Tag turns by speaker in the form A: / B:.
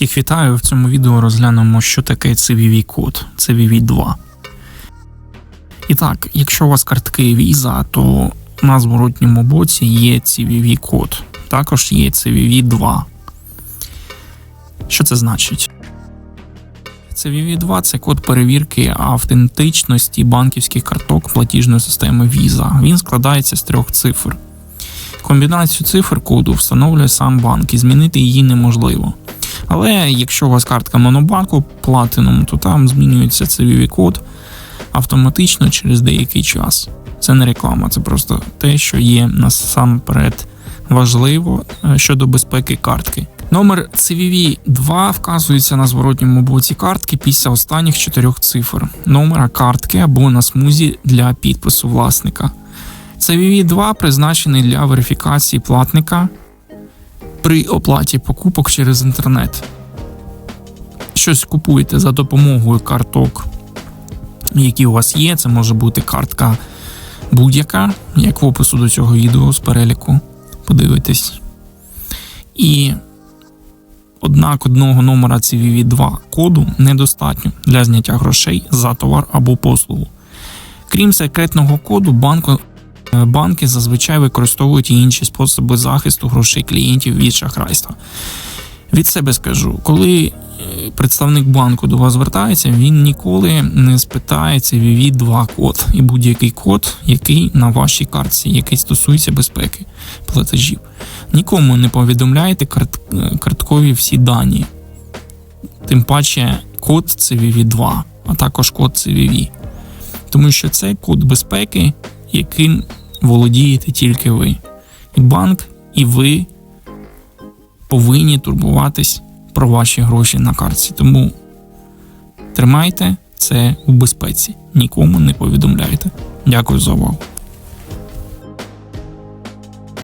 A: Всіх вітаю. В цьому відео розглянемо, що таке CVV код CVV 2. І так, якщо у вас картки Visa, то на зворотньому боці є CVV код. Також є CVV 2. Що це значить? CVV 2 це код перевірки автентичності банківських карток платіжної системи Visa. Він складається з трьох цифр. Комбінацію цифр коду встановлює сам банк і змінити її неможливо. Але якщо у вас картка Монобанку Platinum, то там змінюється CVV код автоматично через деякий час. Це не реклама, це просто те, що є насамперед важливо е, щодо безпеки картки. Номер CVV 2 вказується на зворотньому боці картки після останніх чотирьох цифр номера картки або на смузі для підпису власника. CVV 2 призначений для верифікації платника при оплаті покупок через інтернет. Щось купуєте за допомогою карток, які у вас є. Це може бути картка будь-яка, як в опису до цього відео з переліку. Подивитесь. І однак одного номера CVV 2 коду недостатньо для зняття грошей за товар або послугу. Крім секретного коду, банку Банки зазвичай використовують і інші способи захисту грошей клієнтів від шахрайства. Від себе скажу, коли е, представник банку до вас звертається, він ніколи не спитає CVV 2 код і будь-який код, який на вашій картці, який стосується безпеки платежів. Нікому не повідомляйте карт, е, карткові всі дані, тим паче код CVV 2, а також код CVV. Тому що це код безпеки, яким володієте тільки ви. І банк, і ви повинні турбуватись про ваші гроші на картці. Тому тримайте це у безпеці, нікому не повідомляйте. Дякую за увагу.